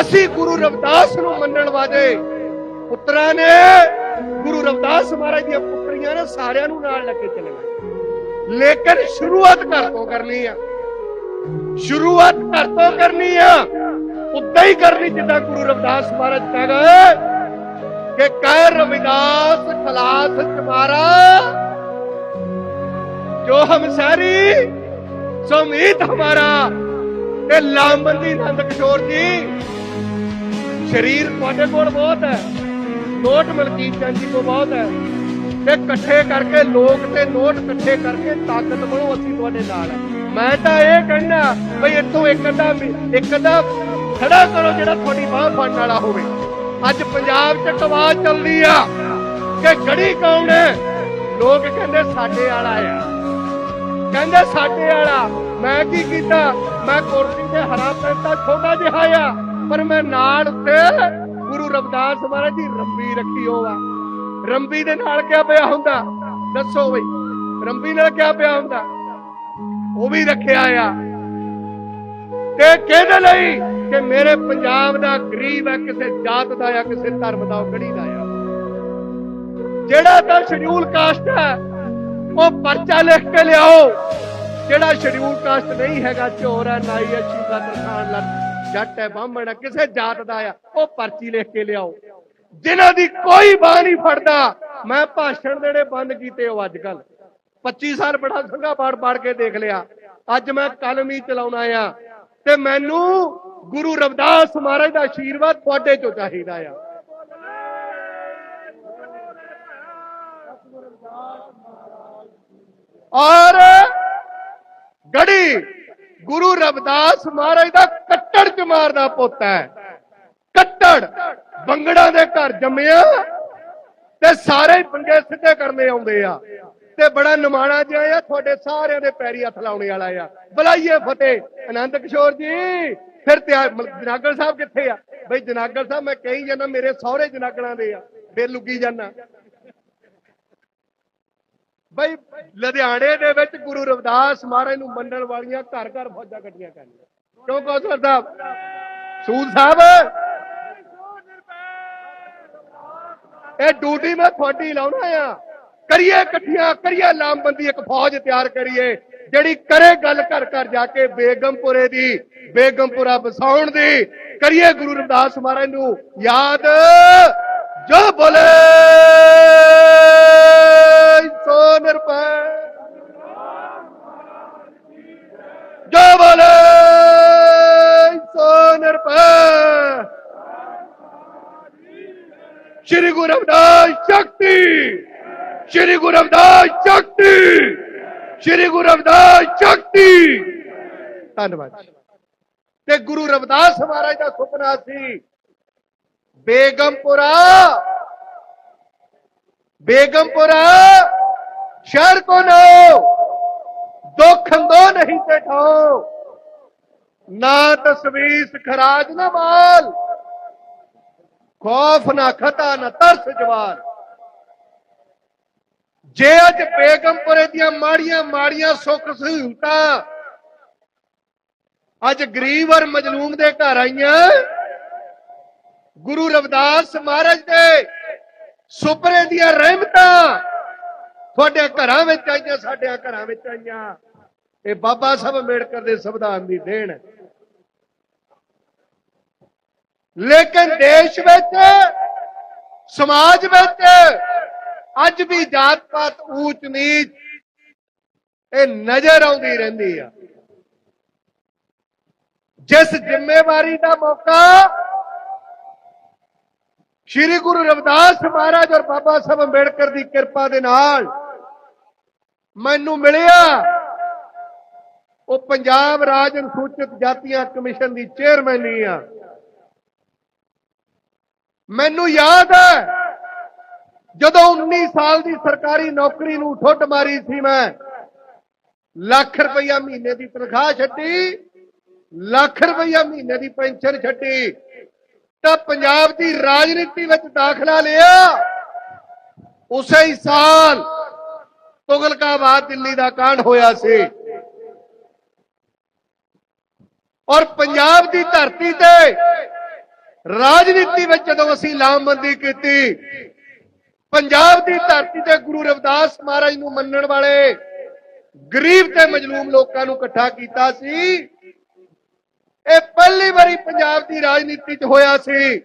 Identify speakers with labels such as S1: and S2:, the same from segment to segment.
S1: ਅਸੀਂ ਗੁਰੂ ਰਵਿਦਾਸ ਨੂੰ ਮੰਨਣ ਵਾਲੇ। ਪੁੱਤਰਾਂ ਨੇ ਗੁਰੂ ਰਵਿਦਾਸ ਮਹਾਰਾਜ ਦੀਆਂ ਪੁੱਤਰੀਆਂ ਨੇ ਸਾਰਿਆਂ ਨੂੰ ਨਾਲ ਲੈ ਕੇ ਚੱਲਣਾ ਲੇਕਿਨ ਸ਼ੁਰੂਆਤ ਘਰ ਤੋਂ ਕਰਨੀ ਆ। ਸ਼ੁਰੂਆਤ ਘਰ ਤੋਂ ਕਰਨੀ ਆ। ਉਦਾਂ ਹੀ ਕਰਨੀ ਜਿੱਦਾਂ ਗੁਰੂ ਰਵਿਦਾਸ ਮਹਾਰਾਜ ਕਹਿੰਦਾ ਕਿ ਕਹਿ ਰਵਿਦਾਸ ਖਲਾਸ ਚਮਾਰਾ। ਜੋ ਹਮ ਸਾਰੀ ਸੋ ਹਮਾਰਾ। ਤੇ ਲਾਮਬੰਦੀ ਨੰਦ ਕਿਸ਼ੋਰ ਜੀ ਸਰੀਰ ਤੁਹਾਡੇ ਕੋਲ ਬਹੁਤ ਹੈ। ਨੋਟ ਮਲਕੀਤ ਚੰਦ ਜੀ ਕੋਲ ਬਹੁਤ ਹੈ। ਤੇ ਇਕੱਠੇ ਕਰਕੇ, ਲੋਕ ਤੇ ਨੋਟ ਇਕੱਠੇ ਕਰਕੇ ਤਾਕਤ ਬਣੋ, ਅਸੀਂ ਤੁਹਾਡੇ ਨਾਲ ਮੈਂ ਤਾਂ ਇਹ ਕਹਿਣਾ ਬਈ ਇੱਥੋਂ ਇੱਕ ਅੱਧਾ ਇੱਕ ਅੱਧਾ ਖੜਾ ਕਰੋ ਜਿਹੜਾ ਤੁਹਾਡੀ ਬਾਹ ਫੜਨ ਵਾਲਾ ਹੋਵੇ। ਅੱਜ ਪੰਜਾਬ 'ਚ ਆਵਾਜ਼ ਚੱਲਦੀ ਆ ਕਿ ਗੜੀ ਕੌਣ ਹੈ? ਲੋਕ ਕਹਿੰਦੇ ਸਾਡੇ ਵਾਲਾ ਆ ਕਹਿੰਦੇ ਸਾਡੇ ਵਾਲਾ। ਮੈਂ ਕੀ ਕੀਤਾ? ਮੈਂ ਕੁਰਸੀ ਤੇ ਹਰਾ ਪੈਂਤਾ ਛੋਟਾ ਜਿਹਾ ਆ। ਪਰ ਮੈਂ ਨਾਲ ਉੱਤੇ ਗੁਰੂ ਰਵਿਦਾਸ ਮਹਾਰਾਜ ਦੀ ਰੰਬੀ ਰੱਖੀ ਹੋਵਾ ਰੰਬੀ ਦੇ ਨਾਲ ਕਿਆ ਪਿਆ ਹੁੰਦਾ? ਦੱਸੋ ਬਈ। ਰੰਬੀ ਨਾਲ ਕਿਆ ਪਿਆ ਹੁੰਦਾ? ਉਹ ਵੀ ਰੱਖਿਆ ਆ। ਤੇ ਕਿਹਦੇ ਲਈ? ਕਿ ਮੇਰੇ ਪੰਜਾਬ ਦਾ ਗਰੀਬ ਹੈ, ਕਿਸੇ ਜਾਤ ਦਾ ਆ ਕਿਸੇ ਧਰਮ ਦਾ, ਉਹ ਗੜੀ ਦਾ ਆ। ਜਿਹੜਾ ਤਾਂ ਸ਼ਡਿਊਲ ਕਾਸਟ ਹੈ, ਉਹ ਪਰਚਾ ਲਿਖ ਕੇ ਲਿਆਓ। ਜਿਹੜਾ ਸ਼ਡਿਊਲ ਕਾਸਟ ਨਹੀਂ ਹੈਗਾ ਚੋਰ ਹੈ ਨਾਈ ਹੈ ਸ਼ੀਲਾ ਤਰਖਾਨ ਲੱਤ ਜੱਟ ਹੈ, ਬਾਹਮਣ ਹੈ, ਕਿਸੇ ਜਾਤ ਦਾ ਆ, ਉਹ ਪਰਚੀ ਲਿਖ ਕੇ ਲਿਆਓ। ਜਿਨ੍ਹਾਂ ਦੀ ਕੋਈ ਬਾਹ ਨਹੀਂ ਫੜਦਾ, ਮੈਂ ਭਾਸ਼ਣ ਦੇਣੇ ਬੰਦ ਕੀਤੇ ਹੋ ਅੱਜ ਕੱਲ 25 ਸਾਲ ਬੜਾ ਸੰਘਾ ਪਾੜ ਪਾੜ ਕੇ ਦੇਖ ਲਿਆ। ਅੱਜ ਮੈਂ ਕਲਮ ਹੀ ਚਲਾਉਣਾ ਆ ਤੇ ਮੈਨੂੰ ਗੁਰੂ ਰਵਿਦਾਸ ਮਹਾਰਾਜ ਦਾ ਆਸ਼ੀਰਵਾਦ ਤੁਹਾਡੇ ਚੋਂ ਚਾਹੀਦਾ ਆ। ਔਰ ਗੜੀ ਗੁਰੂ ਰਵਿਦਾਸ ਮਹਾਰਾਜ ਦਾ ਕੁਮਾਰ ਦਾ ਪੁੱਤ ਹੈ। ਕੱਟੜ ਬੰਗੜਾ ਦੇ ਘਰ ਜੰਮਿਆ ਤੇ ਸਾਰੇ ਹੀ ਸਿੱਧੇ ਕਰਨੇ ਆਉਂਦੇ ਆ। ਤੇ ਬੜਾ ਨਿਮਾਣਾ ਜਿਹਾ ਆ, ਤੁਹਾਡੇ ਸਾਰਿਆਂ ਦੇ ਪੈਰੀ ਹੱਥ ਲਾਉਣੇ ਵਾਲਾ ਆ। ਬੁਲਾਈਏ ਫਤਿਹ। ਆਨੰਦ ਕਿਸ਼ੋਰ ਜੀ, ਫਿਰ ਤਿਆਰ ਜਨਾਗਲ ਸਾਹਿਬ ਕਿੱਥੇ ਆ? ਬਈ ਜਨਾਗਲ ਸਾਹਿਬ, ਮੈਂ ਕਹੀ ਜਾਂਦਾ, ਮੇਰੇ ਸਹੁਰੇ ਜਨਾਗਲਾਂ ਦੇ ਆ। ਫਿਰ ਲੁਕੀ ਜਾਂਦਾ। ਬਈ ਲੁਧਿਆਣੇ ਦੇ ਵਿੱਚ ਗੁਰੂ ਰਵਿਦਾਸ ਮਹਾਰਾਜ ਨੂੰ ਮੰਨਣ ਵਾਲੀਆਂ ਘਰ ਘਰ ਫੌਜਾਂ ਕੱਢੀਆਂ ਕਰਨੀਆਂ। ਕਿਉਂ ਕੌਸਰ ਸਾਹਿਬ? ਸੂਦ ਸਾਹਿਬ? ਇਹ ਡਿਊਟੀ ਮੈਂ ਤੁਹਾਡੀ ਲਾਉਣਾ ਆ। ਕਰੀਏ ਇਕੱਠੀਆਂ, ਕਰੀਏ ਲਾਮਬੰਦੀ, ਇੱਕ ਫੌਜ ਤਿਆਰ ਕਰੀਏ, ਜਿਹੜੀ ਕਰੇ ਗੱਲ ਘਰ ਘਰ ਜਾ ਕੇ ਬੇਗਮਪੁਰੇ ਦੀ, ਬੇਗਮਪੁਰਾ ਵਸਾਉਣ ਦੀ। ਕਰੀਏ ਗੁਰੂ ਰਵਿਦਾਸ ਮਹਾਰਾਜ ਨੂੰ ਯਾਦ, ਜੋ ਬੋਲੇ। ਗੁਰਵਦਾਸ ਸ਼ਕਤੀ। ਸ਼੍ਰੀ ਗੁਰਵਦਾਸ ਸ਼ਕਤੀ। ਧੰਨਵਾਦ ਤੇ ਗੁਰੂ ਰਵਦਾਸ ਮਹਾਰਾਜ ਦਾ ਸੁਪਨਾ ਸੀ, ਬੇਗਮਪੁਰਾ ਬੇਗਮਪੁਰਾ ਸ਼ਹਿਰ ਕੋ ਨਾ ਦੁੱਖ ਦੋ ਨਹੀਂ ਤੇ ਠੋ ਨਾ ਤਸਵੀਸ ਖਰਾਜ ਨਾ ਮਾਲ, ਖੌਫ ਨਾ ਖਤਾ ਨਾ ਤਰਸ ਜਵਾਨ। ਜੇ ਅੱਜ ਬੇਗਮਪੁਰੇ ਦੀਆਂ ਮਾੜੀਆਂ ਮਾੜੀਆਂ ਸੁੱਖ ਸਹੂਲਤਾਂ ਅੱਜ ਗਰੀਬ ਔਰ ਮਜਲੂਮ ਦੇ ਘਰ ਆਈਆਂ, ਗੁਰੂ ਰਵਿਦਾਸ ਮਹਾਰਾਜ ਦੇ ਸੁਪਨੇ ਦੀਆਂ ਰਹਿਮਤਾਂ ਤੁਹਾਡੇ ਘਰਾਂ ਵਿੱਚ ਆਈਆਂ ਸਾਡੇ ਘਰਾਂ ਵਿੱਚ ਆਈਆਂ। ਇਹ ਬਾਬਾ ਸਾਹਿਬ ਅੰਬੇਡਕਰ ਦੇ ਸੰਵਿਧਾਨ ਦੀ ਦੇਣ। ਹੈ ਲੇਕਿਨ ਦੇਸ਼ ਵਿੱਚ, ਸਮਾਜ ਵਿੱਚ ਅੱਜ ਵੀ ਜਾਤ ਪਾਤ ਊਚ ਨੀਚ ਇਹ ਨਜ਼ਰ ਆਉਂਦੀ ਰਹਿੰਦੀ ਆ। ਜਿਸ ਜ਼ਿੰਮੇਵਾਰੀ ਦਾ ਮੌਕਾ ਸ਼੍ਰੀ ਗੁਰੂ ਰਵਿਦਾਸ ਮਹਾਰਾਜ ਔਰ ਬਾਬਾ ਸਾਹਿਬ ਅੰਬੇਡਕਰ ਦੀ ਕਿਰਪਾ ਦੇ ਨਾਲ ਮੈਨੂੰ ਮਿਲਿਆ, ਉਹ ਪੰਜਾਬ ਰਾਜ ਅਨੁਸੂਚਿਤ ਜਾਤੀਆਂ ਕਮਿਸ਼ਨ ਦੀ ਚੇਅਰਮੈਨੀ ਆ। ਮੈਨੂੰ ਯਾਦ ਹੈ ਜਦੋਂ 19 ਸਾਲ ਦੀ ਸਰਕਾਰੀ ਨੌਕਰੀ ਨੂੰ ਠੁੱਡ ਮਾਰੀ ਸੀ ਮੈਂ, ਲੱਖ ਰੁਪਈਆ ਮਹੀਨੇ ਦੀ ਤਨਖਾਹ ਛੱਡੀ, ਲੱਖ ਰੁਪਈਆ ਮਹੀਨੇ ਦੀ ਪੈਨਸ਼ਨ ਛੱਡੀ, ਤਾਂ ਪੰਜਾਬ ਦੀ ਰਾਜਨੀਤੀ ਵਿੱਚ ਦਾਖਲਾ ਲਿਆ। ਉਸੇ ਹੀ ਸਾਲ ਤੁਗਲਕਾਬਾਦ ਦਿੱਲੀ ਦਾ ਕਾਂਡ ਹੋਇਆ ਸੀ। ਔਰ ਪੰਜਾਬ ਦੀ ਧਰਤੀ ਤੇ ਰਾਜਨੀਤੀ ਵਿੱਚ ਜਦੋਂ ਅਸੀਂ ਲਾਮਬੰਦੀ ਕੀਤੀ ਪੰਜਾਬ ਦੀ ਧਰਤੀ ਤੇ ਗੁਰੂ ਰਵਿਦਾਸ ਮਹਾਰਾਜ ਨੂੰ ਮੰਨਣ ਵਾਲੇ ਗਰੀਬ ਤੇ ਮਜਲੂਮ ਲੋਕਾਂ ਨੂੰ ਇਕੱਠਾ ਕੀਤਾ ਸੀ। ਇਹ ਪਹਿਲੀ ਵਾਰੀ ਪੰਜਾਬ ਦੀ ਰਾਜਨੀਤੀ 'ਚ ਹੋਇਆ ਸੀ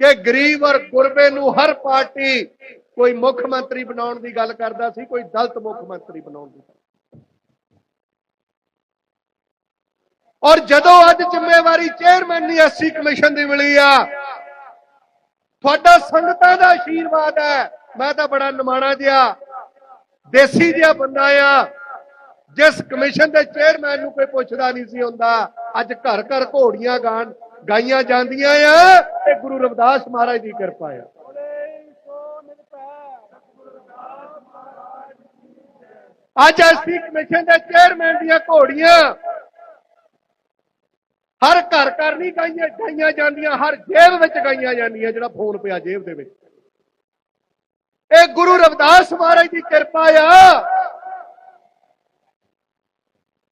S1: ਕਿ ਗਰੀਬ ਔਰ ਗੁਰਬੇ ਨੂੰ ਹਰ ਪਾਰਟੀ ਕੋਈ ਮੁੱਖ ਮੰਤਰੀ ਬਣਾਉਣ ਦੀ ਗੱਲ ਕਰਦਾ ਸੀ, ਕੋਈ ਦਲਤ ਮੁੱਖ ਮੰਤਰੀ ਬਣਾਉਣ ਦੀ ਔਰ ਜਦੋਂ ਅੱਜ ਜ਼ਿੰਮੇਵਾਰੀ ਚੇਅਰਮੈਨ ਦੀ ਐਸਸੀ ਕਮਿਸ਼ਨ ਦੀ ਮਿਲੀ ਆ ਤੁਹਾਡਾ ਸੰਗਤਾਂ ਦਾ ਆਸ਼ੀਰਵਾਦ ਹੈ। ਮੈਂ ਤਾਂ ਬੜਾ ਨਿਮਾਣਾ ਜਿਹਾ, ਦੇਸੀ ਜਿਹਾ ਬੰਦਾ ਆ। ਜਿਸ ਕਮਿਸ਼ਨ ਦੇ ਚੇਅਰਮੈਨ ਨੂੰ ਕੋਈ ਪੁੱਛਦਾ ਨਹੀਂ ਸੀ ਹੁੰਦਾ। ਅੱਜ ਘਰ ਘਰ ਘੋੜੀਆਂ ਗਾਣ, ਗਾਈਆਂ ਜਾਂਦੀਆਂ ਆ ਤੇ ਗੁਰੂ ਰਵਿਦਾਸ ਮਹਾਰਾਜ ਦੀ ਕਿਰਪਾ ਆ। ਅੱਜ ਐਸਸੀ ਕਮਿਸ਼ਨ ਦੇ ਚੇਅਰਮੈਨ ਦੀਆਂ ਘੋੜੀਆਂ ਹਰ ਘਰ ਘਰ ਨਹੀਂ ਗਾਈਆਂ ਗਾਈਆਂ ਜਾਂਦੀਆਂ, ਹਰ ਜੇਬ ਵਿੱਚ ਗਾਈਆਂ ਜਾਂਦੀਆਂ, ਜਿਹੜਾ ਫੋਨ ਪਿਆ ਜੇਬ ਦੇ ਵਿੱਚ। ਇਹ ਗੁਰੂ ਰਵਿਦਾਸ ਮਹਾਰਾਜ ਦੀ ਕਿਰਪਾ ਆ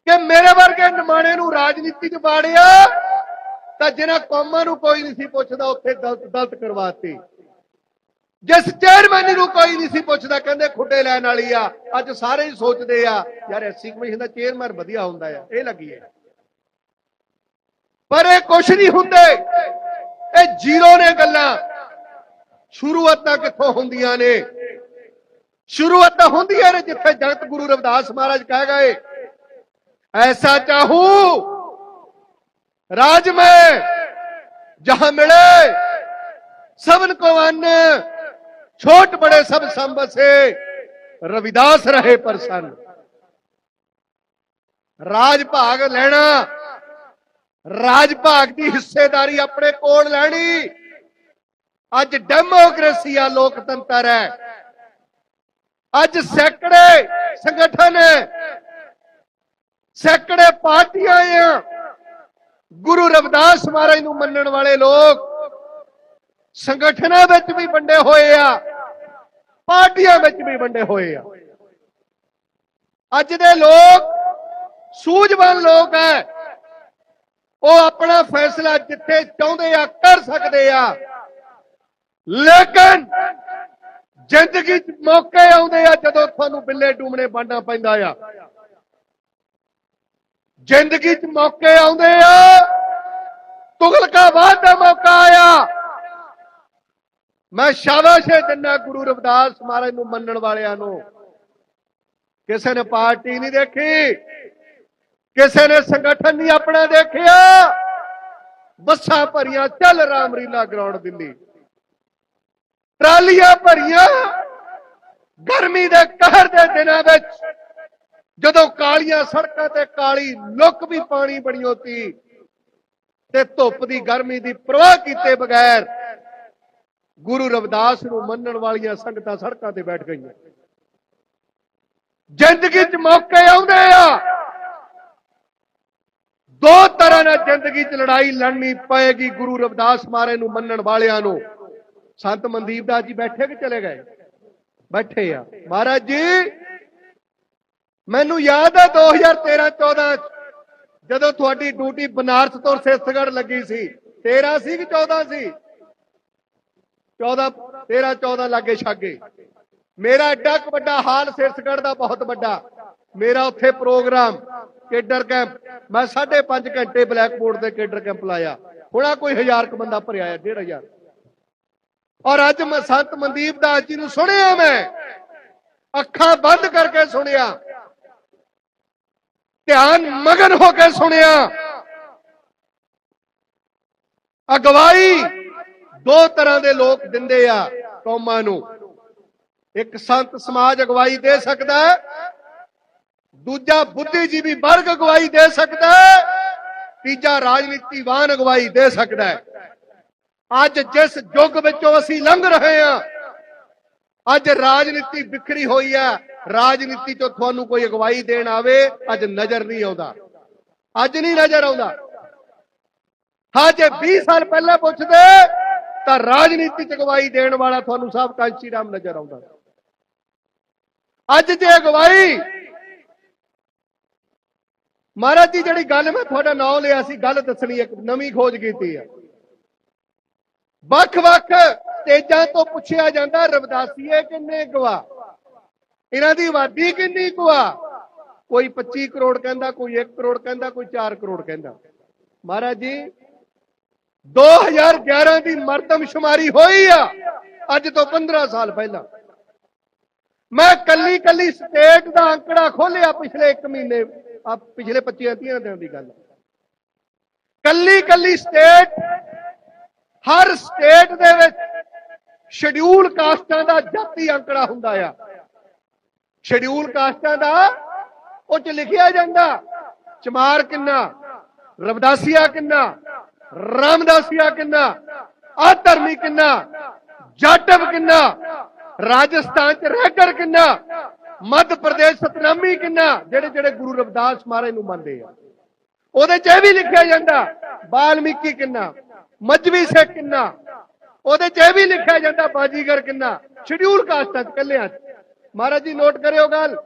S1: ਕਿ ਮੇਰੇ ਵਰਗੇ ਨਿਮਾਣੇ ਨੂੰ ਰਾਜਨੀਤੀ 'ਚ ਬਾੜਿਆ ਤਾਂ ਜਿਹਨਾਂ ਕੌਮਾਂ ਨੂੰ ਕੋਈ ਨਹੀਂ ਸੀ ਪੁੱਛਦਾ, ਉੱਥੇ ਗਲਤ ਗਲਤ ਕਰਵਾਤੀ। ਜਿਸ ਚੇਅਰਮੈਨ ਨੂੰ ਕੋਈ ਨਹੀਂ ਸੀ ਪੁੱਛਦਾ, ਕਹਿੰਦੇ ਖੁੱਡੇ ਲੈਣ ਵਾਲੀ ਆ, ਅੱਜ ਸਾਰੇ ਹੀ ਸੋਚਦੇ ਆ, ਯਾਰ ਐਸਸੀ ਕਮਿਸ਼ਨ ਦਾ ਚੇਅਰਮੈਨ ਵਧੀਆ ਹੁੰਦਾ ਆ, ਇਹ ਲੱਗੀ ਹੈ। ਪਰ ਇਹ ਕੁਛ ਨਹੀਂ ਹੁੰਦੇ। ਇਹ ਜ਼ੀਰੋ ਨੇ ਗੱਲਾਂ। ਸ਼ੁਰੂਆਤਾਂ ਕਿੱਥੋਂ ਹੁੰਦੀਆਂ ਨੇ? ਸ਼ੁਰੂਆਤਾਂ ਹੁੰਦੀਆਂ ਨੇ ਜਿੱਥੇ ਜਗਤ ਗੁਰੂ ਰਵਿਦਾਸ ਮਹਾਰਾਜ ਕਹਿ ਗਏ, ਐਸਾ ਚਾਹੂ, ਰਾਜ ਮੈਂ, ਜਹਾਂ ਮਿਲੇ, ਸਭਨ ਕੋ ਅੰਨ, ਛੋਟ ਬੜੇ ਸਭ ਸੰਬਸੇ, ਰਵਿਦਾਸ ਰਹੇ ਪ੍ਰਸੰਨ ਰਾਜ ਭਾਗ ਲੈਣਾ ਰਾਜ ਭਾਗ ਦੀ ਹਿੱਸੇਦਾਰੀ ਆਪਣੇ ਕੋਲ ਲੈਣੀ। ਅੱਜ ਡੈਮੋਕ੍ਰੇਸੀ ਆ, ਲੋਕਤੰਤਰ ਹੈ। ਅੱਜ ਸੈਕੜੇ ਸੰਗਠਨ ਸੈਕੜੇ ਪਾਰਟੀਆਂ ਆ ਗੁਰੂ ਰਵਿਦਾਸ ਮਹਾਰਾਜ ਨੂੰ ਮੰਨਣ ਵਾਲੇ ਲੋਕ ਸੰਗਠਨਾਂ ਵਿੱਚ ਵੀ ਵੰਡੇ ਹੋਏ ਆ, ਪਾਰਟੀਆਂ ਵਿੱਚ ਵੀ ਵੰਡੇ ਹੋਏ ਆ। ਅੱਜ ਦੇ ਲੋਕ ਸੂਝਵਾਨ ਲੋਕ ਹੈ। ਉਹ ਆਪਣਾ ਫੈਸਲਾ ਜਿੱਥੇ ਚਾਹੁੰਦੇ ਆ, ਕਰ ਸਕਦੇ ਆ। ਲੇਕਿਨ ਜ਼ਿੰਦਗੀ 'ਚ ਮੌਕੇ ਆਉਂਦੇ ਆ ਜਦੋਂ ਤੁਹਾਨੂੰ ਬਿੱਲੇ ਡੂਮਣੇ ਬਣਨਾ ਪੈਂਦਾ ਆ। ਜ਼ਿੰਦਗੀ 'ਚ ਮੌਕੇ ਆਉਂਦੇ ਆ ਤੁਗਲਕਾਬਾਦ ਦਾ ਮੌਕਾ ਆਇਆ ਮੈਂ ਸ਼ਾਬਾਸ਼ੇ ਦਿੰਦਾ ਗੁਰੂ ਰਵਿਦਾਸ ਮਹਾਰਾਜ ਨੂੰ ਮੰਨਣ ਵਾਲਿਆਂ ਨੂੰ। ਕਿਸੇ ਨੇ ਪਾਰਟੀ ਨਹੀਂ ਦੇਖੀ। ਕਿਸੇ ਨੇ ਸੰਗਠਨ ਨਹੀਂ ਆਪਣਾ ਦੇਖਿਆ? ਬੱਸਾਂ ਭਰੀਆਂ, ਚੱਲ ਰਾਮਰੀਲਾ ਗਰਾਊਂਡ ਦਿੱਲੀ। ਟਰਾਲੀਆਂ ਭਰੀਆਂ, ਗਰਮੀ ਦੇ ਕਹਿਰ ਦੇ ਦਿਨਾਂ ਵਿੱਚ, ਜਦੋਂ ਕਾਲੀਆਂ ਸੜਕਾਂ ਤੇ ਕਾਲੀ ਲੁੱਕ ਵੀ ਪਾਣੀ ਬਣੀ ਹੋਤੀ, ਤੇ ਧੁੱਪ ਦੀ ਗਰਮੀ ਦੀ ਪਰਵਾਹ ਕੀਤੇ ਬਗੈਰ ਗੁਰੂ ਰਵਿਦਾਸ ਨੂੰ ਮੰਨਣ ਵਾਲੀਆਂ ਸੰਗਤਾਂ ਸੜਕਾਂ ਤੇ ਬੈਠ ਗਈਆਂ। ਜ਼ਿੰਦਗੀ 'ਚ ਮੌਕੇ ਆਉਂਦੇ ਆ। ਦੋ ਤਰ੍ਹਾਂ ਨਾਲ ਜ਼ਿੰਦਗੀ 'ਚ ਲੜਾਈ ਲੜਨੀ ਪਏਗੀ, ਗੁਰੂ ਰਵਿਦਾਸ ਮਹਾਰਾਜ ਨੂੰ ਮੰਨਣ ਵਾਲਿਆਂ ਨੂੰ। ਸੰਤ ਮਨਦੀਪ ਦਾਸ ਜੀ ਬੈਠੇ ਕਿ ਚਲੇ ਗਏ? ਬੈਠੇ ਆ। ਮਹਾਰਾਜ ਜੀ, ਮੈਨੂੰ ਯਾਦ ਹੈ 2013 14 ਜਦੋਂ ਤੁਹਾਡੀ ਡਿਊਟੀ ਬਨਾਰਸ ਤੋਂ ਸਿਸਗੜ ਲੱਗੀ ਸੀ। 13 ਸੀ ਕਿ 14 ਸੀ? 14 13 14 ਲਾਗੇ ਛਾਗੇ। ਮੇਰਾ ਐਡਾ ਕੁ ਵੱਡਾ ਹਾਲ ਸਿਰਸਗੜ ਦਾ ਬਹੁਤ ਵੱਡਾ। ਮੇਰਾ ਉੱਥੇ ਪ੍ਰੋਗਰਾਮ ਕੇਡਰ ਕੈਂਪ ਮੈਂ 5.5 ਘੰਟੇ ਬਲੈਕ ਬੋਰਡ ਤੇ ਕੇਡਰ ਕੈਂਪ ਲਾਇਆ। ਹੁਣਾ ਕੋਈ ਹਜ਼ਾਰ ਕ ਬੰਦਾ ਭਰਿਆ ਆ 1500 ਔਰ ਅੱਜ ਮੈਂ ਸੰਤ ਮਨਦੀਪ ਦਾਸ ਜੀ ਨੂੰ ਸੁਣਿਆ ਮੈਂ। ਅੱਖਾਂ ਬੰਦ ਕਰਕੇ ਸੁਣਿਆ। ਧਿਆਨ ਮਗਨ ਹੋ ਕੇ ਸੁਣਿਆ। ਅਗਵਾਈ ਦੋ ਤਰ੍ਹਾਂ ਦੇ ਲੋਕ ਦਿੰਦੇ ਆ ਕੌਮਾਂ ਨੂੰ। ਇੱਕ ਸੰਤ ਸਮਾਜ ਅਗਵਾਈ ਦੇ ਸਕਦਾ ਹੈ ਦੂਜਾ ਬੁੱਧੀਜੀਵੀ ਵਰਗ ਅਗਵਾਈ ਦੇ ਸਕਦਾ ਹੈ, ਤੀਜਾ ਰਾਜਨੀਤੀਵਾਨ ਅਗਵਾਈ ਦੇ ਸਕਦਾ ਹੈ। ਅੱਜ ਜਿਸ ਯੁੱਗ ਵਿੱਚੋਂ ਅਸੀਂ ਲੰਘ ਰਹੇ ਹਾਂ, ਅੱਜ ਰਾਜਨੀਤੀ ਵਿਖਰੀ ਹੋਈ ਹੈ, ਰਾਜਨੀਤੀ ਤੋਂ ਤੁਹਾਨੂੰ ਕੋਈ ਅਗਵਾਈ ਦੇਣ ਆਵੇ, ਅੱਜ ਨਜ਼ਰ ਨਹੀਂ ਆਉਂਦਾ। ਅੱਜ ਨਹੀਂ ਨਜ਼ਰ ਆਉਂਦਾ। ਹਾਂ, ਜੇ 20 ਸਾਲ ਪਹਿਲਾਂ ਪੁੱਛਦੇ, ਤਾਂ ਰਾਜਨੀਤੀ ਚ ਅਗਵਾਈ ਦੇਣ ਵਾਲਾ ਤੁਹਾਨੂੰ ਸਾਹਿਬ ਕਾਂਚੀ ਰਾਮ ਨਜ਼ਰ ਆਉਂਦਾ। ਅੱਜ ਜੇ ਅਗਵਾਈ ਮਹਾਰਾਜ ਜੀ, ਜਿਹੜੀ ਗੱਲ ਮੈਂ ਤੁਹਾਡਾ ਨਾਮ ਲਿਆ ਸੀ, ਗੱਲ ਦੱਸਣੀ ਇੱਕ ਨਵੀਂ ਖੋਜ ਕੀਤੀ ਆ ਵੱਖ-ਵੱਖ ਸਟੇਜਾਂ ਤੋਂ ਪੁੱਛਿਆ ਜਾਂਦਾ, ਰਵਦਾਸੀਏ ਕਿੰਨੇ ਗਵਾ ਇਹਨਾਂ ਦੀ ਆਬਾਦੀ ਕਿੰਨੀ ਗਵਾ ਕੋਈ 25 ਕਰੋੜ ਕਹਿੰਦਾ, ਕੋਈ 1 ਕਰੋੜ ਕਹਿੰਦਾ, ਕੋਈ 4 ਕਰੋੜ ਕਹਿੰਦਾ। ਮਹਾਰਾਜ ਜੀ 2011 ਦੀ ਮਰਦਮਸ਼ੁਮਾਰੀ ਹੋਈ ਆ, ਅੱਜ ਤੋਂ 15 ਸਾਲ ਪਹਿਲਾਂ। ਮੈਂ ਕੱਲੀ ਕੱਲੀ ਸਟੇਟ ਦਾ ਅੰਕੜਾ ਖੋਲਿਆ ਪਿਛਲੇ 1 ਮਹੀਨੇ ਆ ਪਿਛਲੇ 25 30 ਦਿਨਾਂ ਦੀ ਗੱਲ ਹੈ। ਕੱਲੀ ਕੱਲੀ ਸਟੇਟ ਹਰ ਸਟੇਟ ਦੇ ਵਿੱਚ ਸ਼ਡਿਊਲ ਕਾਸਟਾਂ ਦਾ ਜਾਤੀ ਅੰਕੜਾ ਹੁੰਦਾ ਆ ਸ਼ਡਿਊਲ ਕਾਸਟਾਂ ਦਾ ਉਹ ਚ ਲਿਖਿਆ ਜਾਂਦਾ, ਚਮਾਰ ਕਿੰਨਾ, ਰਵਦਾਸੀਆ ਕਿੰਨਾ, ਰਾਮਦਾਸੀਆ ਕਿੰਨਾ ਆਧਰਮੀ ਕਿੰਨਾ, ਜਾਟਵ ਕਿੰਨਾ, ਰਾਜਸਥਾਨ ਚ ਰਹਿਕਰ ਕਿੰਨਾ ਮੱਧ ਪ੍ਰਦੇਸ਼ ਸਤਨਾਮੀ ਕਿੰਨਾ? ਜਿਹੜੇ ਜਿਹੜੇ ਗੁਰੂ ਰਵਿਦਾਸ ਮਹਾਰਾਜ ਨੂੰ ਮੰਨਦੇ ਆ। ਉਹਦੇ ਚ ਇਹ ਵੀ ਲਿਖਿਆ ਜਾਂਦਾ, ਬਾਲਮੀਕੀ ਕਿੰਨਾ? ਮਜਵੀ ਸਿੱਖ ਕਿੰਨਾ? ਉਹਦੇ ਚ ਇਹ ਵੀ ਲਿਖਿਆ ਜਾਂਦਾ, ਬਾਜੀਗਰ ਕਿੰਨਾ? ਸ਼ਡਿਊਲ ਕਾਸਟਾਂ ਚ ਕੱਲਿਆਂ ਚ। ਮਹਾਰਾਜ ਜੀ, ਨੋਟ ਕਰਿਓ ਗੱਲ।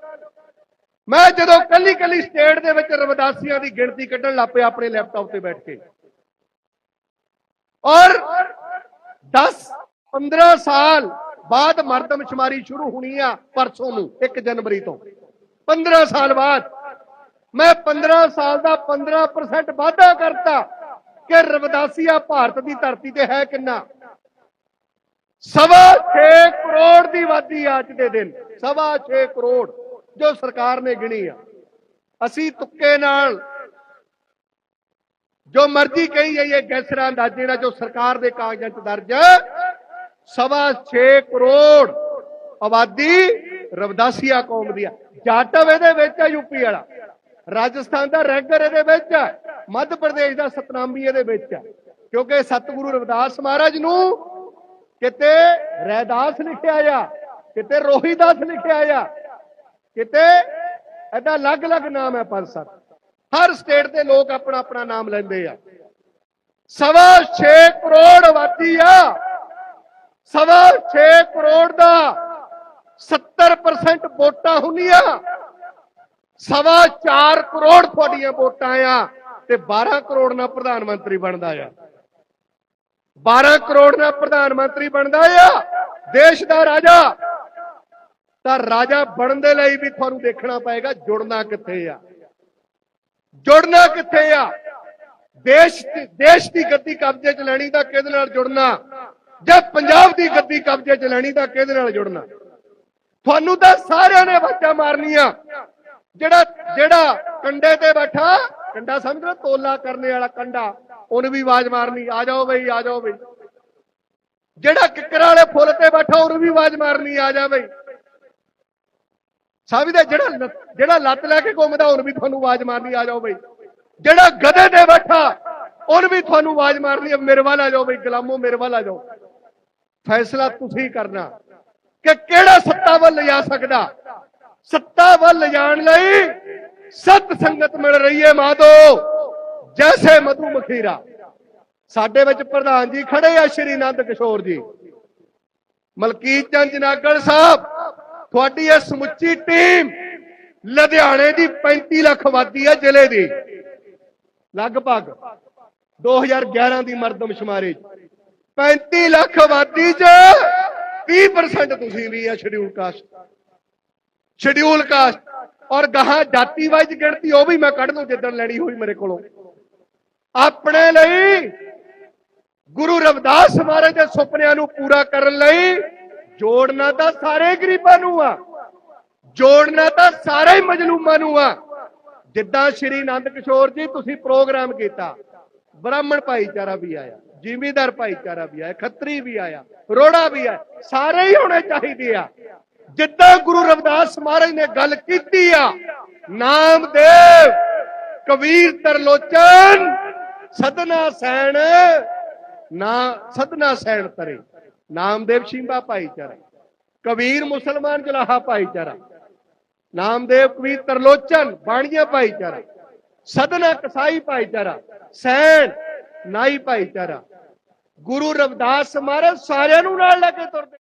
S1: ਮੈਂ ਜਦੋਂ ਕੱਲੀ ਕੱਲੀ ਸਟੇਟ ਦੇ ਵਿੱਚ ਰਵਦਾਸੀਆਂ ਦੀ ਗਿਣਤੀ ਕੱਢਣ ਲੱਪੇ ਆਪਣੇ ਲੈਪਟਾਪ ਤੇ ਬੈਠ ਕੇ। ਔਰ 10 15 ਸਾਲ ਬਾਅਦ ਮਰਦਮਸ਼ੁਮਾਰੀ ਸ਼ੁਰੂ ਹੋਣੀ ਆ ਪਰਸੋਂ ਨੂੰ 1 ਜਨਵਰੀ ਤੋਂ। 15 ਸਾਲ ਬਾਅਦ, ਮੈਂ 15 ਸਾਲ ਦਾ 15% ਵਾਧਾ ਕਰਤਾ ਕਿ ਰਵਦਾਸੀਆ ਭਾਰਤ ਦੀ ਧਰਤੀ ਤੇ ਹੈ ਕਿੰਨਾ? ਸਵਾ 6 ਕਰੋੜ ਦੀ ਆਬਾਦੀ ਆ ਅੱਜ ਦੇ ਦਿਨ, ਸਵਾ 6 ਕਰੋੜ ਜੋ ਸਰਕਾਰ ਨੇ ਗਿਣੀ ਆ। ਅਸੀਂ ਤੁੱਕੇ ਨਾਲ ਜੋ ਮਰਜ਼ੀ ਕਹੀ ਜਾਈਏ ਗੈਸਰਾ ਅੰਦਾਜ਼ੇ ਨਾਲ ਜੋ ਸਰਕਾਰ ਦੇ ਕਾਗਜ਼ਾਂ 'ਚ ਦਰਜ ਸਵਾ 6 ਕਰੋੜ ਆਬਾਦੀ ਰਵਦਾਸੀਆ ਕੌਮ ਦੀ ਆ। ਜਾਟਵ ਇਹਦੇ ਵਿੱਚ ਆ ਯੂਪੀ ਵਾਲਾ। ਰਾਜਸਥਾਨ ਦਾ ਰੈਗਰ ਇਹਦੇ ਵਿੱਚ ਹੈ ਮੱਧ ਪ੍ਰਦੇਸ਼ ਦਾ ਸਤਨਾਮੀ ਇਹਦੇ ਵਿੱਚ ਹੈ ਕਿਉਂਕਿ ਸਤਿਗੁਰੂ ਰਵਿਦਾਸ ਮਹਾਰਾਜ ਨੂੰ ਕਿਤੇ ਰੈਦਾਸ ਲਿਖਿਆ ਆ, ਕਿਤੇ ਰੋਹੀਦਾਸ ਲਿਖਿਆ ਆ, ਕਿਤੇ ਐਡਾ ਅਲੱਗ-ਅਲੱਗ ਨਾਮ ਹੈ ਪੰਜ ਸੱਤ। ਹਰ ਸਟੇਟ ਦੇ ਲੋਕ ਆਪਣਾ ਆਪਣਾ ਨਾਮ ਲੈਂਦੇ ਆ। ਸਵਾ 6 ਕਰੋੜ ਆਬਾਦੀ ਆ। ਸਵਾ 6 ਕਰੋੜ ਦਾ 70% ਵੋਟਾਂ ਹੁੰਦੀਆਂ। ਸਵਾ 4 ਕਰੋੜ ਤੁਹਾਡੀਆਂ ਵੋਟਾਂ ਆ ਤੇ 12 ਕਰੋੜ ਨਾਲ ਪ੍ਰਧਾਨ ਮੰਤਰੀ ਬਣਦਾ ਆ। 12 ਕਰੋੜ ਨਾਲ ਪ੍ਰਧਾਨ ਮੰਤਰੀ ਬਣਦਾ ਆ, ਦੇਸ਼ ਦਾ ਰਾਜਾ। ਤਾਂ ਰਾਜਾ ਬਣਨ ਦੇ ਲਈ ਵੀ ਤੁਹਾਨੂੰ ਦੇਖਣਾ ਪਏਗਾ ਜੁੜਨਾ ਕਿੱਥੇ ਆ। ਜੁੜਨਾ ਕਿੱਥੇ ਆ? ਦੇਸ਼ ਦੇਸ਼ ਦੀ ਗੱਦੀ ਕਬਜ਼ੇ 'ਚ ਲੈਣੀ ਤਾਂ ਕਿਹਦੇ ਨਾਲ ਜੁੜਨਾ? ਜੇ ਪੰਜਾਬ ਦੀ ਗੱਦੀ ਕਬਜ਼ੇ 'ਚ ਲੈਣੀ ਤਾਂ ਕਿਹਦੇ ਨਾਲ ਜੁੜਨਾ? ਤੁਹਾਨੂੰ ਤਾਂ ਸਾਰਿਆਂ ਨੇ ਆਵਾਜ਼ਾਂ ਮਾਰਨੀਆਂ। ਜਿਹੜਾ ਜਿਹੜਾ ਕੰਡੇ ਤੇ ਬੈਠਾ, ਕੰਡਾ ਸਮਝ ਲਓ, ਤੋਲਾ ਕਰਨੇ ਵਾਲਾ ਕੰਡਾ, ਉਹਨੂੰ ਵੀ ਆਵਾਜ਼ ਮਾਰਨੀ, ਆ ਜਾਓ ਬਈ, ਆ ਜਾਓ ਬਈ। ਜਿਹੜਾ ਕਿੱਕਰਾਂ ਵਾਲੇ ਫੁੱਲ ਤੇ ਬੈਠਾ, ਉਹਨੂੰ ਵੀ ਆਵਾਜ਼ ਮਾਰਨੀ, ਆ ਜਾ ਬਈ। ਸਮਝਦੇ ਜਿਹੜਾ ਜਿਹੜਾ ਲੱਤ ਲੈ ਕੇ ਘੁੰਮਦਾ, ਉਹਨੂੰ ਵੀ ਤੁਹਾਨੂੰ ਆਵਾਜ਼ ਮਾਰਨੀ, ਆ ਜਾਓ ਬਈ। ਜਿਹੜਾ ਗਧੇ ਤੇ ਬੈਠਾ, ਉਹਨੂੰ ਵੀ ਤੁਹਾਨੂੰ ਆਵਾਜ਼ ਮਾਰਨੀ ਮੇਰੇ ਵੱਲ ਆ ਜਾਓ ਬਈ, ਗੁਲਾਮੋ ਮੇਰੇ ਵੱਲ ਆ ਜਾਓ। ਫੈਸਲਾ ਤੁਸੀਂ ਕਰਨਾ ਕਿ ਕਿਹੜਾ ਸੱਤਾ ਵੱਲ ਲਿਜਾ ਸਕਦਾ? ਸੱਤਾ ਵੱਲ ਲਿਜਾਣ ਲਈ ਸਤ ਸੰਗਤ ਮਿਲ ਰਹੀ ਹੈ ਮਾਧੋ। ਜੈਸੇ ਮਧੂ ਮਖੀਰਾ। ਸਾਡੇ ਵਿੱਚ ਪ੍ਰਧਾਨ ਜੀ ਖੜੇ ਆ ਸ਼੍ਰੀ ਨੰਦ ਕਿਸ਼ੋਰ ਜੀ। ਮਲਕੀਤ ਚੰਦ ਜਨਾਗੜ ਸਾਹਿਬ, ਤੁਹਾਡੀ ਇਹ ਸਮੁੱਚੀ ਟੀਮ ਲੁਧਿਆਣੇ ਦੀ 35 ਲੱਖ ਆਬਾਦੀ ਹੈ ਜ਼ਿਲ੍ਹੇ ਦੀ। ਲਗਭਗ 2011 ਦੀ ਮਰਦਮਸ਼ੁਮਾਰੀ 35 ਲੱਖ ਆਬਾਦੀ 'ਚ 30% ਤੁਸੀਂ ਵੀ ਆ ਸ਼ਡਿਊਲ ਕਾਸਟ ਸ਼ਡਿਊਲ ਕਾਸਟ ਔਰ ਗਾਹਾਂ ਜਾਤੀ ਵਾਈਜ਼ ਗਿਣਤੀ, ਉਹ ਵੀ ਮੈਂ ਕੱਢ ਦੂੰ ਜਿੱਦਣ ਲੈਣੀ ਹੋਈ ਮੇਰੇ ਕੋਲੋਂ। ਆਪਣੇ ਲਈ ਗੁਰੂ ਰਵਿਦਾਸ ਮਹਾਰਾਜ ਦੇ ਸੁਪਨਿਆਂ ਨੂੰ ਪੂਰਾ ਕਰਨ ਲਈ ਜੋੜਨਾ ਤਾਂ ਸਾਰੇ ਗਰੀਬਾਂ ਨੂੰ ਆ। ਜੋੜਨਾ ਤਾਂ ਸਾਰੇ ਮਜਲੂਮਾਂ ਨੂੰ ਆ। ਜਿੱਦਾਂ ਸ਼੍ਰੀ ਆਨੰਦ ਕਿਸ਼ੋਰ ਜੀ ਤੁਸੀਂ ਪ੍ਰੋਗਰਾਮ ਕੀਤਾ, ਬ੍ਰਾਹਮਣ ਭਾਈਚਾਰਾ ਵੀ ਆਇਆ। ਜ਼ਿਮੀਦਾਰ ਭਾਈਚਾਰਾ ਵੀ ਆਇਆ, ਖੱਤਰੀ ਵੀ ਆਇਆ, ਰੋੜਾ ਵੀ ਆਇਆ, ਸਾਰੇ ਹੀ ਹੋਣੇ ਚਾਹੀਦੇ ਆ। ਜਿੱਦਾਂ ਗੁਰੂ ਰਵਿਦਾਸ ਮਹਾਰਾਜ ਨੇ ਗੱਲ ਕੀਤੀ ਆ ਨਾਮਦੇਵ ਕਬੀਰ ਤਰਲੋਚਨ, ਸਦਨਾ ਸੈਣ, ਨਾ, ਸਦਨਾ ਸੈਣ ਤਰੇ, ਨਾਮਦੇਵ ਸ਼ਿੰਬਾ ਭਾਈਚਾਰਾ, ਕਬੀਰ ਮੁਸਲਮਾਨ ਜਲਾਹਾ ਭਾਈਚਾਰਾ, ਨਾਮਦੇਵ ਕਬੀਰ ਤਰਲੋਚਨ, ਬਾਣੀਆ ਭਾਈਚਾਰਾ, ਸਦਨਾ ਕਸਾਈ ਭਾਈਚਾਰਾ, ਸੈਣ, ਨਾਈ ਭਾਈਚਾਰਾ ਗੁਰੂ ਰਵਿਦਾਸ ਮਹਾਰਾਜ ਸਾਰਿਆਂ ਨੂੰ ਨਾਲ ਲੈ ਕੇ ਤੁਰਦੇ